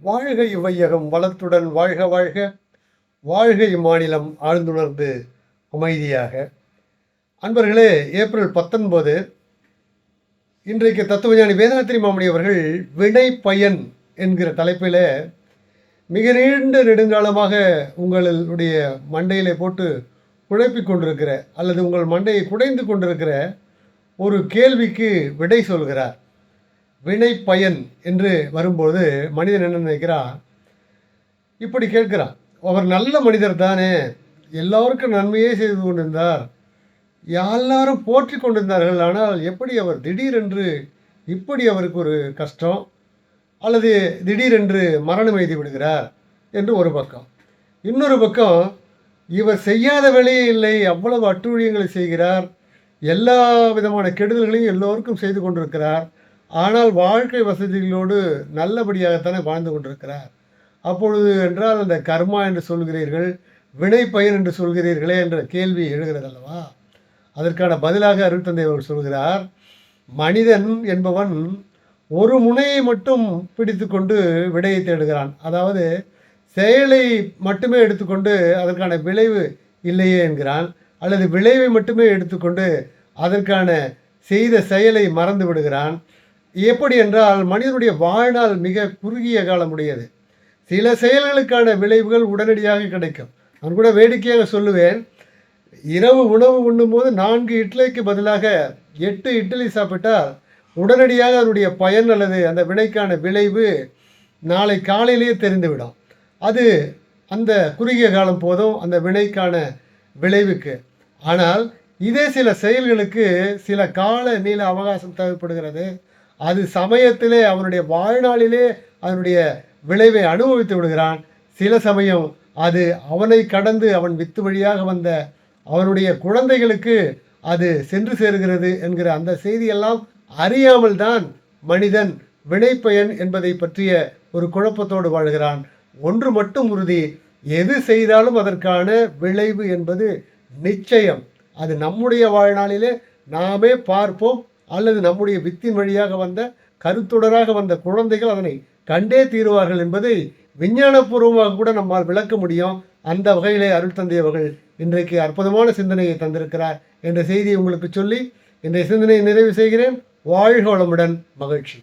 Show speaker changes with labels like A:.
A: வாழ்க இவ்வையகம் வளத்துடன் வாழ்க வாழ்க. வாழ்கை மாநிலம் ஆழ்ந்துணர்ந்து அமைதியாக. அன்பர்களே ஏப்ரல் பத்தொன்பது இன்றைக்கு தத்துவஞானி வேதாத்திரி மாமணி அவர்கள் வினை பயன் என்கிற தலைப்பில் மிக நீண்ட நெடுங்காலமாக உங்களுடைய மண்டையில் போட்டு குழப்பி கொண்டிருக்கிற அல்லது உங்கள் மண்டையை குடைந்து கொண்டிருக்கிற ஒரு கேள்விக்கு விடை சொல்கிறார். வினை பயன் என்று வரும்போது மனிதன் என்ன நினைக்கிறான் இப்படி கேட்கிறான். அவர் நல்ல மனிதர் தானே. எல்லோருக்கும் நன்மையே செய்து கொண்டிருந்தார். எல்லாரும் போற்றி கொண்டிருந்தார்கள். ஆனால் எப்படி அவர் திடீரென்று இப்படி அவருக்கு ஒரு கஷ்டம்? அல்லது திடீரென்று மரணம் எழுதி விடுகிறார் என்று ஒரு பக்கம். இன்னொரு பக்கம் இவர் செய்யாத வேலையே இல்லை. அவ்வளவு அட்டூழியங்களை செய்கிறார். எல்லா விதமான கெடுதல்களையும் எல்லோருக்கும் செய்து கொண்டிருக்கிறார். ஆனால் வாழ்க்கை வசதிகளோடு நல்லபடியாகத்தானே வாழ்ந்து கொண்டிருக்கிறார். அப்பொழுது என்றால் அந்த கர்மா என்று சொல்கிறீர்கள் வினை பயன் என்று சொல்கிறீர்களே என்ற கேள்வி எழுகிறது அல்லவா அதற்கான பதிலாக அருட்தந்தை அவர் சொல்கிறார் மனிதன் என்பவன் ஒரு முனையை மட்டும் பிடித்து கொண்டு விடையை தேடுகிறான். அதாவது செயலை மட்டுமே எடுத்துக்கொண்டு அதற்கான விளைவு இல்லையே என்கிறான். அல்லது விளைவை மட்டுமே எடுத்துக்கொண்டு அதற்கான செய்த செயலை மறந்து விடுகிறான். எப்படி என்றால் மனிதனுடைய வாழ்நாள் மிக குறுகிய காலமுடையது. சில செயல்களுக்கான விளைவுகள் உடனடியாக கிடைக்கும். நான் கூட வேடிக்கையாக சொல்லுவேன். இரவு உணவு உண்ணும்போது நான்கு இட்லிக்கு பதிலாக எட்டு இட்லி சாப்பிட்டால் உடனடியாக அதனுடைய பயன் அல்லது அந்த வினைக்கான விளைவு நாளை காலையிலேயே தெரிந்துவிடும். அது அந்த குறுகிய காலம் போதும் அந்த வினைக்கான விளைவுக்கு. ஆனால் இதே சில செயல்களுக்கு சில கால நீள அவகாசம் தேவைப்படுகிறது. அது சமயத்திலே அவனுடைய வாழ்நாளிலே அதனுடைய விளைவை அனுபவித்து விடுகிறான். சில சமயம் அது அவனை கடந்து அவன் வித்து வழியாக வந்த அவனுடைய குழந்தைகளுக்கு அது சென்று சேருகிறது என்கிற அந்த செய்தியெல்லாம் அறியாமல் தான் மனிதன் வினைப்பயன் என்பதை பற்றிய ஒரு குழப்பத்தோடு வாழ்கிறான். ஒன்று மட்டும் உறுதி எது செய்தாலும் அதற்கான விளைவு என்பது நிச்சயம். அது நம்முடைய வாழ்நாளிலே நாமே பார்ப்போம் அல்லது நம்முடைய வித்தின் வழியாக வந்த கருத்துடராக வந்த குழந்தைகள் அதனை கண்டே தீருவார்கள் என்பதை விஞ்ஞானபூர்வமாக கூட நம்மால் விளக்க முடியும். அந்த வகையிலே அருள் தந்தை அவர்கள் இன்றைக்கு அற்புதமான சிந்தனையை தந்திருக்கிறார். என்ற செய்தியை உங்களுக்கு சொல்லி இன்றைய சிந்தனையை நிறைவு செய்கிறேன். வாழ்க வளமுடன். மகிழ்ச்சி.